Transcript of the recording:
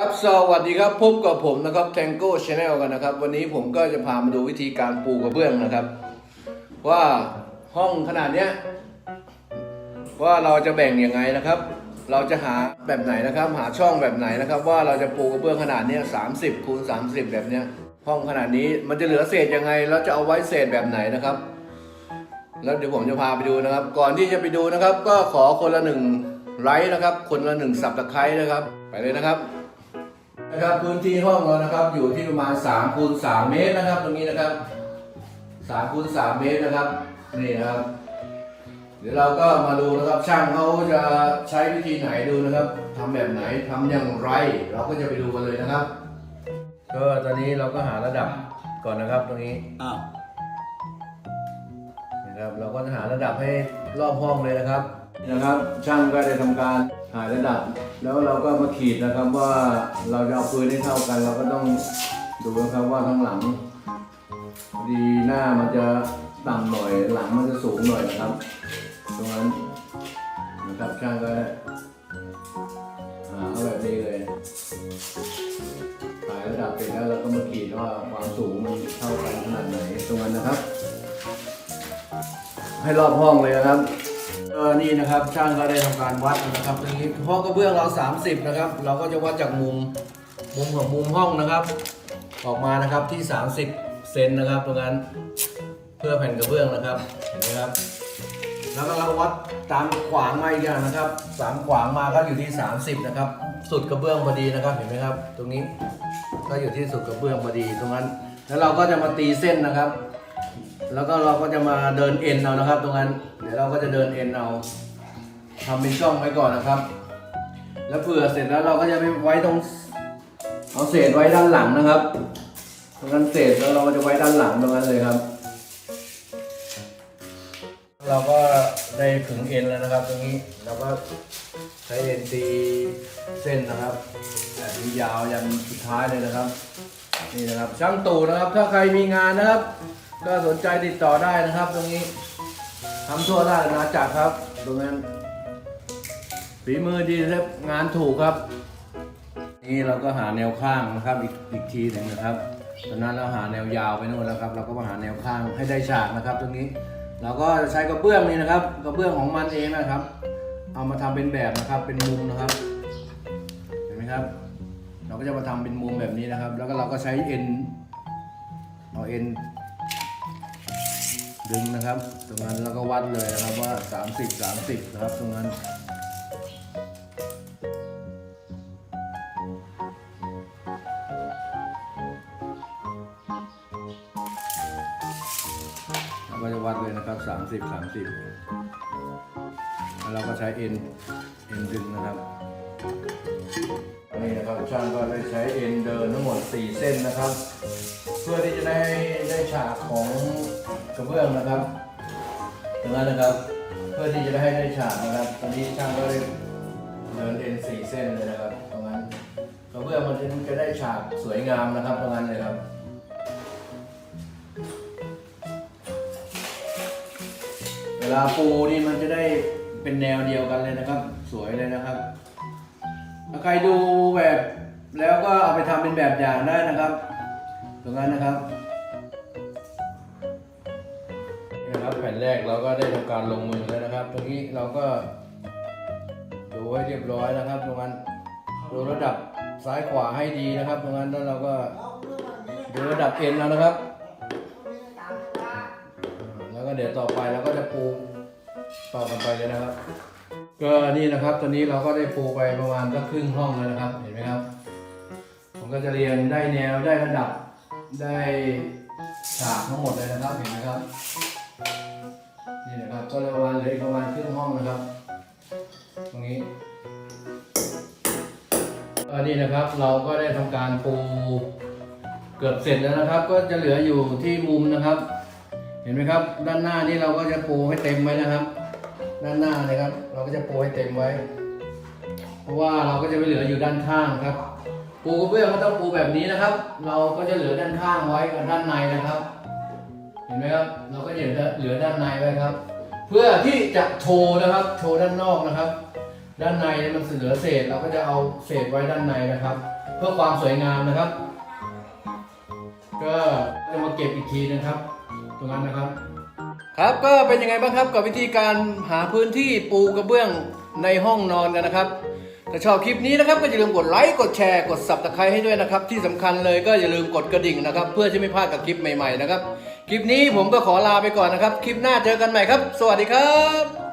ครับสวัสดีครับพบกับผมนะครับ Tango Channel กันนะครับ วันนี้ผมก็จะพามาดูวิธีการปูกระเบื้องนะครับ ว่าห้องขนาดเนี้ยว่าเราจะแบ่งยังไงนะครับ เราจะหาแบบไหนนะครับ หาช่องแบบไหนนะครับ ว่าเราจะปูกระเบื้องขนาดเนี้ย30คูณ30แบบเนี้ยห้องขนาดนี้มันจะเหลือเศษยังไงแล้วจะเอาไว้เศษแบบไหนนะครับ แล้วเดี๋ยวผมจะพาไปดูนะครับ ก่อนที่จะไปดูนะครับ ก็ขอคนละหนึ่งไลค์นะครับ คนละหนึ่งสับตะไคร้นะครับ ไปเลยนะครับ นะครับพื้นที่ห้องเรานะครับอยู่ที่ประมาณ3คูณ3เมตรนะครับ ตรงนี้นะครับ3คูณ3เมตรนะครับนี่นะครับ เดี๋ยวเราก็มาดูนะครับช่างเขาจะใช้วิธีไหนดูนะครับทำแบบไหนทำอย่างไร เราก็จะไปดูกันเลยนะครับ ก็ตอนนี้เราก็หาระดับก่อนนะครับตรงนี้อ้าวนะครับเราก็จะหาระดับให้รอบห้องเลยนะครับ นะครับช่างก็ได้ทำการหายระดับ แล้วเราก็มาขีดนะครับว่าเราจะเอาปืนให้เท่ากัน เราก็ต้องดูนะครับว่าข้างหลัง ดีหน้ามันจะต่ำหน่อยหลังมันจะสูงหน่อยนะครับ ตรงนั้นนะครับช่างก็เอาแบบนี้เลยหายระดับเสร็จแล้วเราก็มาขีดว่าความสูงมันเท่ากันขนาดไหนตรงนั้นนะครับ ให้รอบห้องเลยนะครับ เออนี่นะครับช่างก็ได้ทำการวัดนะครับตรงนี้ห้องกระเบื้องเรา 30 นะครับ เราก็จะวัดจากมุมมุมของมุมห้องนะครับ ออกมานะครับที่ 30 เซนนะครับตรงนั้นเพื่อแผ่นกระเบื้องนะครับเห็นไหมครับ แล้วก็เราวัดตามขวางมาอีกอย่างนะครับสามขวางมาก็อยู่ที่ 30 นะครับ สุดกระเบื้องพอดีนะครับเห็นไหมครับ ตรงนี้ก็อยู่ที่สุดกระเบื้องพอดีตรงนั้น แล้วเราก็จะมาตีเส้นนะครับ แล้วก็เราก็จะมาเดินเอ็นเอานะครับ ตรงนั้น เดี๋ยวเราก็จะเดินเอ็นเอาทำเป็นช่องไว้ก่อนนะครับ แล้วเผื่อเสร็จแล้วเราก็จะไปไว้ตรงเอาเศษไว้ด้านหลังนะครับ ตรงนั้นเศษแล้วเราก็จะไว้ด้านหลังตรงนั้นเลยครับ เราก็ได้ขึงเอ็นแล้วนะครับ ตรงนี้เราก็ใช้เอ็นตีเส้นนะครับแบบยาวยันสุดท้ายเลยนะครับ นี่นะครับช่างตู่นะครับ ถ้าใครมีงานนะครับ ก็สนใจติดต่อได้นะครับ ตรงนี้ทำทั่วราชอาณาจักรครับ ตรงนั้นฝีมือดีครับงานถูกครับ นี่เราก็หาแนวข้างนะครับอีกอีกทีหนึ่งนะครับตอนนั้นเราหาแนวยาวไปนู่นแล้วครับ เราก็มาหาแนวข้างให้ได้ฉากนะครับ ตรงนี้ เราก็จะใช้กระเบื้องนี่นะครับ กระเบื้องของมันเองนะครับ เอามาทำเป็นแบบนะครับเป็นมุมนะครับ เห็นไหมครับ เราก็จะมาทำเป็นมุมแบบนี้นะครับ แล้วก็เราก็ใช้เอ็นเอาเอ็น ดึงนะครับ ตรงนั้นแล้วก็วัดเลยนะครับว่า 30 30 นะครับตรงนั้นเราก็จะวัดเลยนะครับ 30 30 แล้วเราก็ใช้เอ็นเอ็นดึงนะครับนี่นะครับช่างก็ได้ใช้เอ็นเดินทั้งหมด 4 เส้นนะครับ เพื่อที่จะได้ได้ฉากของ กระเบื้องนะครับตรงนั้นนะครับ เพื่อที่จะได้ให้ได้ฉากนะครับ ตอนนี้ช่างก็ได้เดินเอ็นสี่เส้นเลยนะครับ ตรงนั้นกระเบื้องมันจะได้ฉากสวยงามนะครับตรงนั้นเลยครับเวลาปูนี่มันจะได้เป็นแนวเดียวกันเลยนะครับ สวยเลยนะครับถ้าใครดูแบบแล้วก็เอาไปทำเป็นแบบอย่างได้นะครับ ตรงนั้นนะครับ นะครับแผ่นแรกเราก็ได้ทำการลงมือแล้วนะครับ ตรงนี้เราก็ดูให้เรียบร้อยนะครับ ตรงนั้นดูระดับซ้ายขวาให้ดีนะครับ ตรงนั้นแล้วเราก็ดูระดับเอ็นแล้วนะครับ แล้วก็เดี๋ยวต่อไปเราก็จะปูต่อกันไปเลยนะครับ ก็นี่นะครับตอนนี้เราก็ได้ปูไปประมาณสักครึ่งห้องแล้วนะครับ เห็นไหมครับ ผมก็จะเรียงได้แนวได้ระดับได้ฉากทั้งหมดเลยนะครับเห็นไหมครับ นี่นะครับก็เลยประมาณเหลือประมาณครึ่งห้องนะครับ ตรงนี้อันนี้นะครับเราก็ได้ทำการปูเกือบเสร็จแล้วนะครับ ก็จะเหลืออยู่ที่มุมนะครับ เห็นไหมครับ ด้านหน้านี่เราก็จะปูให้เต็มไว้นะครับ ด้านหน้านะครับ เราก็จะปูให้เต็มไว้ เพราะว่าเราก็จะไม่เหลืออยู่ด้านข้างครับ ปูกระเบื้องก็ต้องปูแบบนี้นะครับ เราก็จะเหลือด้านข้างไว้กับด้านในนะครับ เห็นไหมครับ เราก็จะเหลือเหลือด้านในไว้ครับ เพื่อที่จะโชว์นะครับ โชว์ด้านนอกนะครับ ด้านในมันเหลือเศษเราก็จะเอาเศษไว้ด้านในนะครับ เพื่อความสวยงามนะครับ ก็จะมาเก็บอีกทีนะครับ ตรงนั้นนะครับ ครับก็เป็นยังไงบ้างครับกับวิธีการหาพื้นที่ปูกระเบื้องในห้องนอนกันนะครับถ้าชอบคลิปนี้นะครับก็อย่าลืมกดไลค์กดแชร์กด subscribe ให้ด้วยนะครับ ที่สำคัญเลยก็อย่าลืมกดกระดิ่งนะครับ เพื่อจะไม่พลาดกับคลิปใหม่ๆนะครับ คลิปนี้ผมก็ขอลาไปก่อนนะครับ คลิปหน้าเจอกันใหม่ครับ สวัสดีครับ